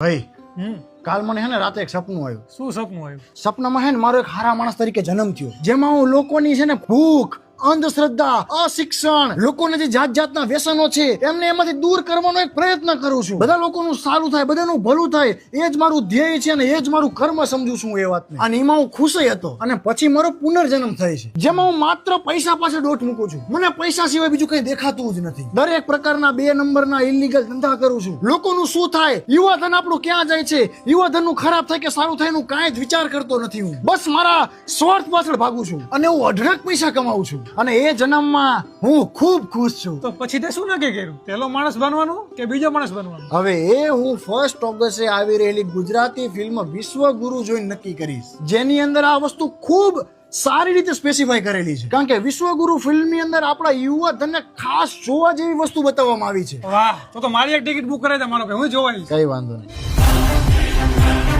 ભાઈ હમ. કાલ મને હે ને રાતે એક સપનું આવ્યું. શું સપનું આવ્યું? સપનામાં હે ને મારો એક હારા માણસ તરીકે જન્મ થયો. જેમાં હું લોકોની છે ને ભૂખ અંધશ્રદ્ધા, અશિક્ષણ, લોકોને જે જાત જાતના વ્યસનો છે, એમને એમાંથી દૂર કરવાનો એક પ્રયત્ન કરું છું. બધા લોકોનું સારું થાય, બધાનું ભલું થાય, એ જ મારું ધ્યેય છે અને એ જ મારું કર્મ સમજુ છું એ વાત અને એમાં હું ખુશ હતો અને પછી મારો પુનર્જન્મ થાય છે. જેમાં હું માત્ર પૈસા પાછળ દોટ મૂકું છું. મને પૈસા સિવાય બીજું કઈ દેખાતું જ નથી. દરેક પ્રકારના બે નંબરના ઇલીગલ ધંધા કરું છું. લોકોનું શું થાય? યુવા ધન આપણું ક્યાં જાય છે? યુવા ધનનું ખરાબ થાય કે સારું થાય એનું કાંઈ જ વિચાર કરતો નથી હું. બસ મારા સ્વાર્થ પાછળ ભાગું છું. અને હું અઢળક પૈસા કમાઉં છું. અને એ જન્મમાં હું ખૂબ ખુશ છું. તો પછી તે શું નક્કી કર્યું? પેલો માણસ બનવાનું કે બીજો માણસ બનવાનું? હવે એ હું ફર્સ્ટ ઓગસ્ટે આવી રહેલી ગુજરાતી ફિલ્મ વિશ્વગુરુ જોઈને નક્કી કરીશ. જેની અંદર આ વસ્તુ ખૂબ સારી રીતે સ્પેસિફાય કરેલી છે. કારણ કે વિશ્વગુરુ ફિલ્મની અંદર આપણા યુવા ધનને ખાસ જોવા જેવી વસ્તુ બતાવવામાં આવી છે. વાહ તો તો મારી એક ટિકિટ બુક કરાવી દે મારો કે હું જોવાની કઈ વાંધો નહીં.